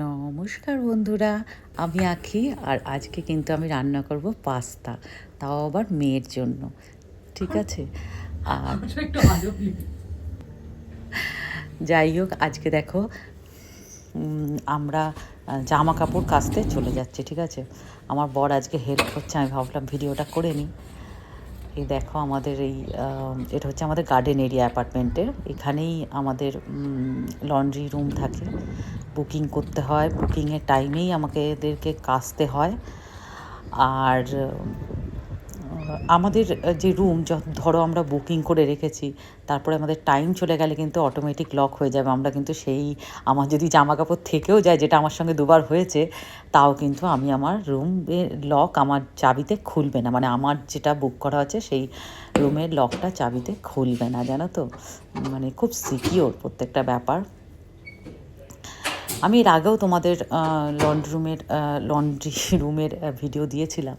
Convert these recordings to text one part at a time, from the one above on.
নমস্কার বন্ধুরা আমি আখি আর আজকে কিন্তু আমি রান্না করব পাস্তা তাও আবার মেয়ের জন্য ঠিক আছে? আর যাই হোক আজকে দেখো আমরা জামা কাপড় কাচতে চলে যাচ্ছি ঠিক আছে? আমার বর আজকে হেল্প করছে আমি ভাবলাম ভিডিওটা করে নিই। এই দেখো আমাদের এই এটা হচ্ছে আমাদের গার্ডেন এরিয়া অ্যাপার্টমেন্টের এখানেই আমাদের লন্ড্রি রুম থাকে। বুকিং করতে হয়। বুকিংয়ের টাইমেই আমাকে এদেরকে কাচতে হয়। আর আমাদের যে রুম ধরো আমরা বুকিং করে রেখেছি, তারপরে আমাদের টাইম চলে গেলে কিন্তু অটোমেটিক লক হয়ে যাবে। আমরা কিন্তু সেই, আমার যদি জামা কাপড় থেকেও যায়, যেটা আমার সঙ্গে দুবার হয়েছে, তাও কিন্তু আমি আমার রুমের লক আমার চাবিতে খুলবে না। মানে আমার যেটা বুক করা আছে, সেই রুমের লকটা চাবিতে খুলবে না, জানো তো? মানে খুব সিকিওর প্রত্যেকটা ব্যাপার। আমি এর আগেও তোমাদের লন্ড্রি রুমের লন্ড্রি রুমের ভিডিও দিয়েছিলাম।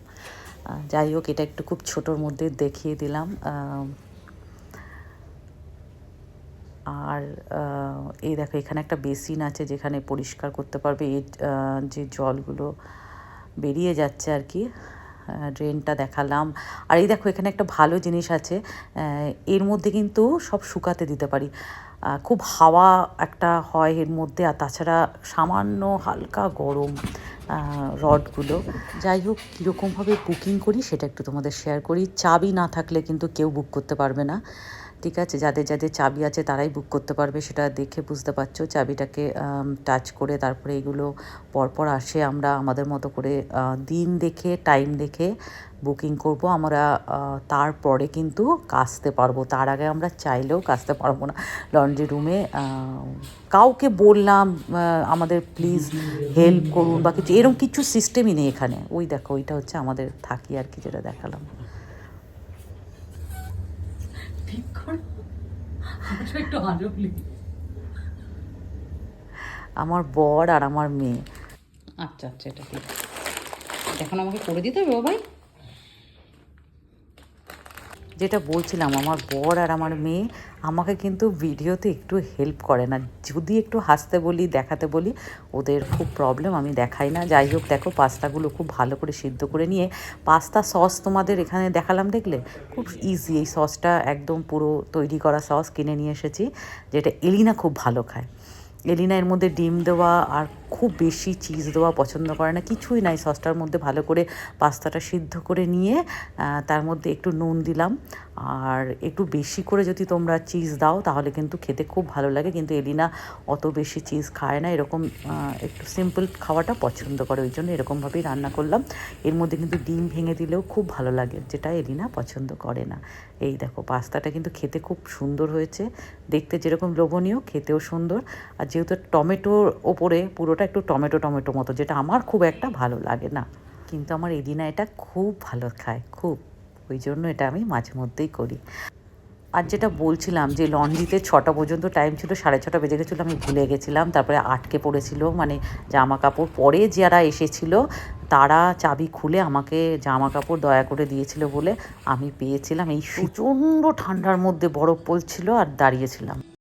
যাই হোক, এটা একটু খুব ছোটোর মধ্যে দেখিয়ে দিলাম। আর এই দেখো, এখানে একটা বেসিন আছে যেখানে পরিষ্কার করতে পারবে। এই যে জলগুলো বেরিয়ে যাচ্ছে আর কি ড্রেনটা দেখালাম। আর এই দেখো, এখানে একটা ভালো জিনিস আছে এর মধ্যে কিন্তু সব শুকাতে দিতে পারি। খুব হাওয়া একটা হয় এর মধ্যে, আর তাছাড়া সামান্য হালকা গরম। রডগুলো। যাই হোক, কীরকমভাবে বুকিং করি সেটা একটু তোমাদের শেয়ার করি। চাবি না থাকলে কিন্তু কেউ বুক করতে পারবে না। ঠিক আছে, যাদের যাদের চাবি আছে তারাই বুক করতে পারবে, সেটা দেখে বুঝতে পারছ। চাবিটাকে টাচ করে তারপরে এগুলো পরপর আসে আমরা আমাদের মতো করে দিন দেখে টাইম দেখে বুকিং করব। আমরা তারপরে কিন্তু কাচতে পারব। তার আগে আমরা চাইলেও কাচতে পারব না। লন্ড্রি রুমে কাউকে বললাম আমাদের প্লিজ হেল্প করুন বা কিছু এরকম কিছু সিস্টেমই নেই এখানে। ওই দেখো, ওইটা হচ্ছে আমাদের থাকি আর কি যেটা দেখালাম ঠিক কর আমার একটু লেগে আমার বর আর আমার মেয়ে। আচ্ছা আচ্ছা এটা ঠিক। এখন আমাকে করে দিতে হবে বাবাই যেটা বলছিলাম, আমার বর আর আমার মেয়ে আমাকে কিন্তু ভিডিওতে একটু হেল্প করে না। যদি একটু হাসতে বলি, দেখাতে বলি, ওদের খুব প্রবলেম আমি দেখাই না। যাই হোক, দেখো, পাস্তাগুলো খুব ভালো করে সিদ্ধ করে নিয়ে, পাস্তা সস তোমাদের এখানে দেখালাম দেখলে? খুব ইজি এই সসটা একদম পুরো তৈরি করা সস কিনে নিয়ে এসেছি, যেটা এলিনা খুব ভালো খায়। এলিনা এর মধ্যে ডিম দেওয়া আর খুব বেশি চিজ দেওয়া পছন্দ করে না, কিছুই নাই। সসটার মধ্যে ভালো করে পাস্তাটা সিদ্ধ করে নিয়ে তার মধ্যে একটু নুন দিলাম। আর একটু বেশি করে যদি তোমরা চিজ দাও, তাহলে কিন্তু খেতে খুব ভালো লাগে। কিন্তু এলিনা অত বেশি চিজ খায় না। এরকম একটু সিম্পল খাওয়াটা পছন্দ করে। ওই জন্য এরকমভাবেই রান্না করলাম। এর মধ্যে কিন্তু ডিম ভেঙে দিলেও খুব ভালো লাগে, যেটা এলিনা পছন্দ করে না। এই দেখো, পাস্তাটা কিন্তু খেতে খুব সুন্দর হয়েছে। দেখতে যেরকম লোভনীয়, খেতেও সুন্দর। আর যেহেতু টমেটোর ওপরে পুরোটা একটু টমেটো টমেটো মতো, যেটা আমার খুব একটা ভালো লাগে না। কিন্তু আমার এদিনা এটা খুব ভালো খায়, খুব। ওই জন্য এটা আমি মাঝে মধ্যেই করি। আর যেটা বলছিলাম যে লন্ড্রিতে ছটা পর্যন্ত টাইম ছিল, সাড়ে ছটা বেজে গেছিল, আমি ভুলে গেছিলাম। তারপরে আটকে পড়েছিল মানে জামা কাপড় পরে যারা এসেছিল, তারা চাবি খুলে আমাকে জামা কাপড় দয়া করে দিয়েছিল বলে আমি পেয়েছিলাম। এই প্রচণ্ড ঠান্ডার মধ্যে বরফ পড়ছিল আর দাঁড়িয়েছিলাম।